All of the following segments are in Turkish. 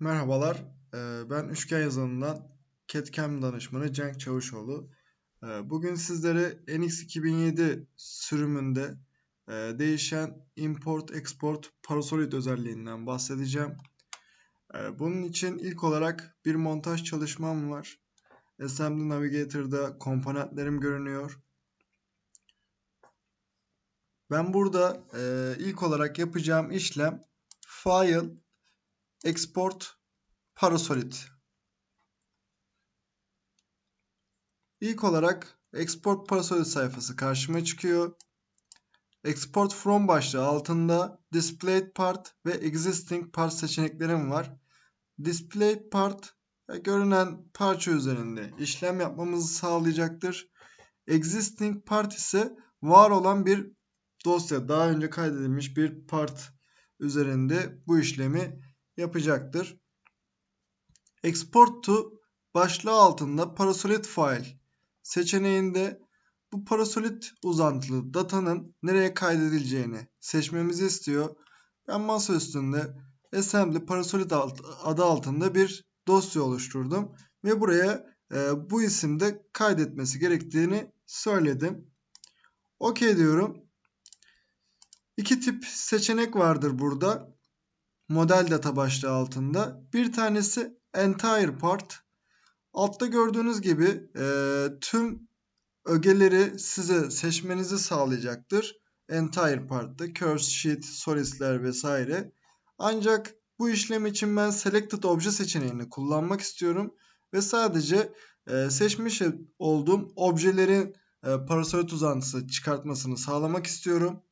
Merhabalar, eee, ben Üçgen Yazılım'dan CAD/CAM danışmanı Cenk Çavuşoğlu. Eee, Bugün sizlere NX 2007 sürümünde eee, değişen import-export parasolid özelliğinden bahsedeceğim. Eee, Bunun için ilk olarak bir montaj çalışmam var. Assembly Navigator'da komponentlerim görünüyor. Ben burada eee, ilk olarak yapacağım işlem File, Export, Parasolid. İlk olarak Export Parasolid sayfası karşıma çıkıyor. Export From başlığı altında Displayed Part ve Existing Part seçeneklerim var. Displayed Part e, görünen parça üzerinde işlem yapmamızı sağlayacaktır. Existing Part ise var olan bir dosya, daha önce kaydedilmiş bir part üzerinde bu işlemi yapacaktır. Export to başlığı altında Parasolid File seçeneğinde bu Parasolid uzantılı datanın nereye kaydedileceğini seçmemizi istiyor. Ben masa üstünde Assembly Parasolid adı altında bir dosya oluşturdum ve buraya e, bu isimde kaydetmesi gerektiğini söyledim. OK diyorum. İki tip seçenek vardır burada. Model data başlığı altında. Bir tanesi entire part. Altta gördüğünüz gibi e, tüm ögeleri size seçmenizi sağlayacaktır. Entire part'ta curse sheet, solistler vesaire. Ancak bu işlem için ben selected obje seçeneğini kullanmak istiyorum ve sadece e, seçmiş olduğum objelerin e, parasolid uzantısı çıkartmasını sağlamak istiyorum.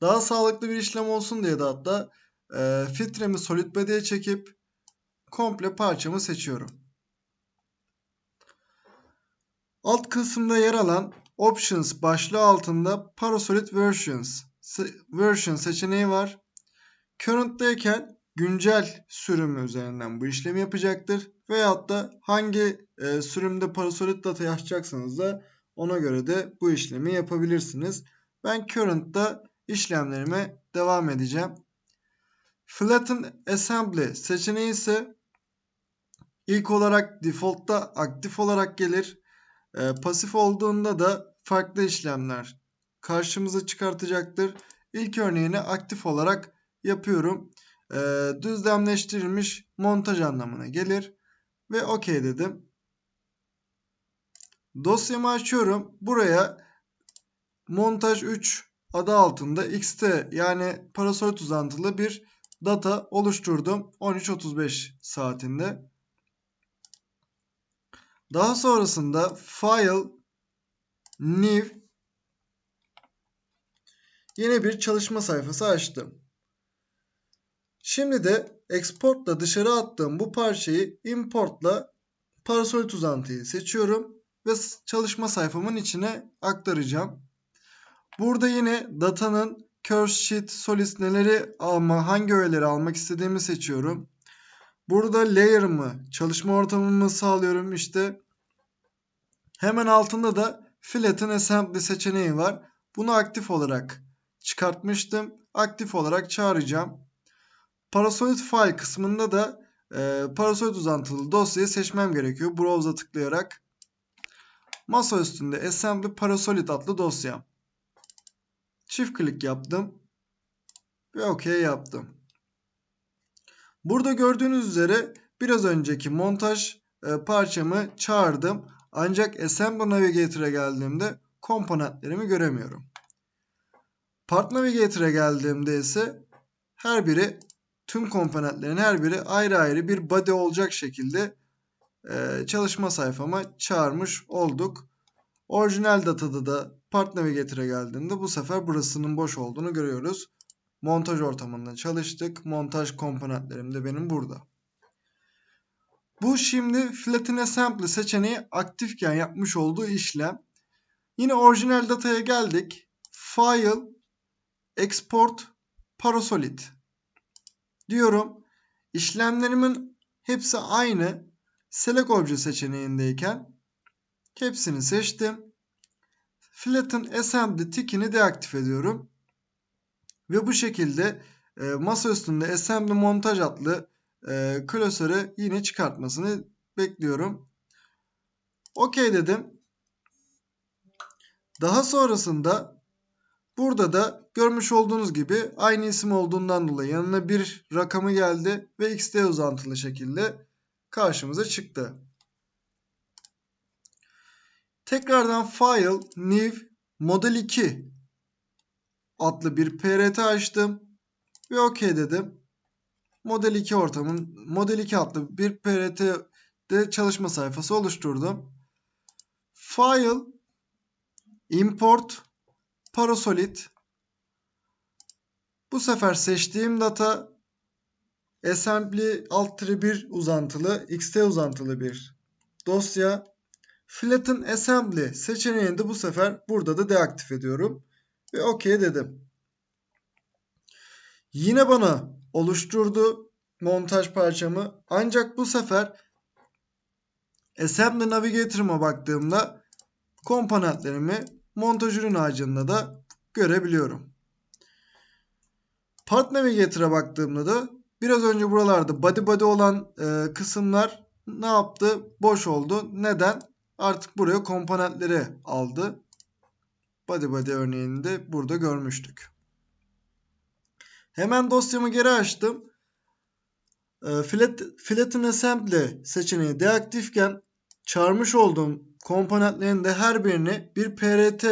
Daha sağlıklı bir işlem olsun diye de hatta e, filtremi solid body'ye çekip komple parçamı seçiyorum. Alt kısımda yer alan Options başlığı altında Parasolid Versions version seçeneği var. Current'tayken güncel sürümü üzerinden bu işlemi yapacaktır. Veyahut da hangi e, sürümde Parasolid data açacaksanız da ona göre de bu işlemi yapabilirsiniz. Ben Current'ta işlemlerime devam edeceğim. Flatten Assembly seçeneği ise ilk olarak default'ta aktif olarak gelir. E, pasif olduğunda da farklı işlemler karşımıza çıkartacaktır. İlk örneğini aktif olarak yapıyorum. E, düzlemleştirilmiş montaj anlamına gelir. Ve OK dedim. Dosyamı açıyorum. Buraya montaj 3 adı altında xt yani parasolid uzantılı bir data oluşturdum 13.35 saatinde. Daha sonrasında file new yine bir çalışma sayfası açtım. Şimdi de exportla dışarı attığım bu parçayı importla parasolid uzantıyı seçiyorum ve çalışma sayfamın içine aktaracağım. Burada yine datanın curse sheet solist neleri alma, hangi öğeleri almak istediğimi seçiyorum. Burada layer'ımı, çalışma ortamımı sağlıyorum işte. Hemen altında da flatten assembly seçeneği var. Bunu aktif olarak çıkartmıştım. Aktif olarak çağıracağım. Parasolid file kısmında da e, parasolid uzantılı dosyayı seçmem gerekiyor. Browse'a tıklayarak. Masa üstünde assembly parasolid adlı dosyam. Çift klik yaptım. Ve OK yaptım. Burada gördüğünüz üzere biraz önceki montaj e, parçamı çağırdım. Ancak Assembly Navigator'a geldiğimde komponentlerimi göremiyorum. Part Navigator'a geldiğimde ise her biri tüm komponentlerin her biri ayrı ayrı bir body olacak şekilde e, çalışma sayfama çağırmış olduk. Orijinal datada da Part Navigator'a geldiğinde bu sefer burasının boş olduğunu görüyoruz. Montaj ortamında çalıştık. Montaj komponentlerim de benim burada. Bu şimdi Flatten Assembly seçeneği aktifken yapmış olduğu işlem. Yine orijinal dataya geldik. File, Export, Parasolid diyorum. İşlemlerimin hepsi aynı. Select Obje seçeneğindeyken hepsini seçtim. Flatten Assembly tikini deaktif ediyorum. Ve bu şekilde e, masa üstünde assembly montaj adlı e, klasörü yine çıkartmasını bekliyorum. OK dedim. Daha sonrasında burada da görmüş olduğunuz gibi aynı isim olduğundan dolayı yanına bir rakamı geldi ve xt uzantılı şekilde karşımıza çıktı. Tekrardan File, New, Model 2 adlı bir PRT açtım ve OK dedim. Model 2 ortamın Model 2 adlı bir PRT'de çalışma sayfası oluşturdum. File, Import, Parasolid. Bu sefer seçtiğim data assembly alt 1 uzantılı, xt uzantılı bir dosya. Flatten Assembly seçeneğini de bu sefer burada da deaktif ediyorum. Ve OK dedim. Yine bana oluşturdu montaj parçamı. Ancak bu sefer Assembly Navigator'ıma baktığımda komponentlerimi montaj ürün ağacında da görebiliyorum. Part Navigator'a baktığımda da biraz önce buralarda body body olan e, kısımlar ne yaptı? Boş oldu. Neden? Artık buraya komponentleri aldı. Body body örneğini de burada görmüştük. Hemen dosyamı geri açtım. E, Flat, Flatten Assembly seçeneği deaktifken çağırmış olduğum komponentlerin de her birini bir PRT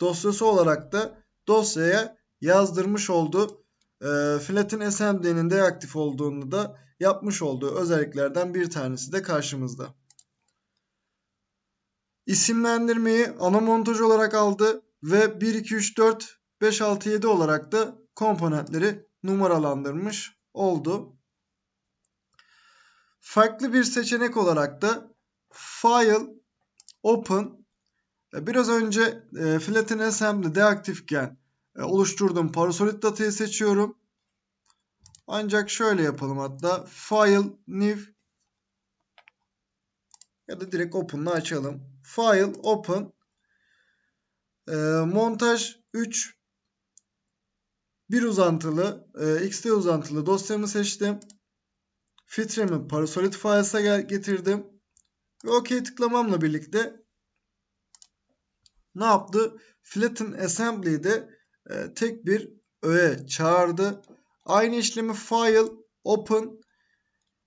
dosyası olarak da dosyaya yazdırmış oldu. E, Flatten Assembly'nin deaktif olduğunu da yapmış olduğu özelliklerden bir tanesi de karşımızda. İsimlendirmeyi ana montaj olarak aldı ve 1, 2, 3, 4, 5, 6, 7 olarak da komponentleri numaralandırmış oldu. Farklı bir seçenek olarak da File, Open, biraz önce e, Flatten Assembly deaktifken e, oluşturduğum Parasolid datayı seçiyorum. Ancak şöyle yapalım hatta File, New ya da direkt Open'la açalım. File, Open, e, Montaj 3 bir uzantılı, e, XT uzantılı dosyamı seçtim. Filtremi Parasolid Files'a getirdim. Ve OK tıklamamla birlikte ne yaptı? Flatten Assembly'de e, tek bir öğe çağırdı. Aynı işlemi File, Open,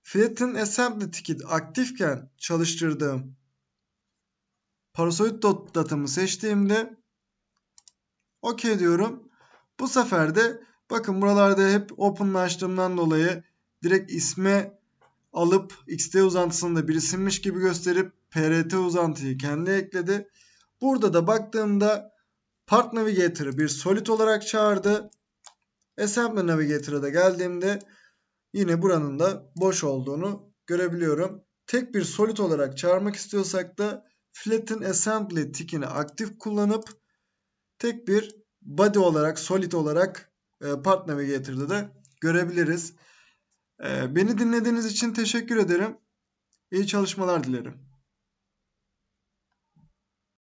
Flatten Assembly ticket aktifken çalıştırdığım Parasolid datamı seçtiğimde OK diyorum. Bu sefer de bakın buralarda hep open'laştığımdan dolayı direkt isme alıp xt uzantısını da bir isimmiş gibi gösterip prt uzantıyı kendi ekledi. Burada da baktığımda Part Navigator'ı bir solid olarak çağırdı. Assembly Navigator'a da geldiğimde yine buranın da boş olduğunu görebiliyorum. Tek bir solid olarak çağırmak istiyorsak da Flatten Assembly tikini aktif kullanıp tek bir body olarak, solid olarak e, Part Navigator'da da görebiliriz. E, beni dinlediğiniz için teşekkür ederim. İyi çalışmalar dilerim.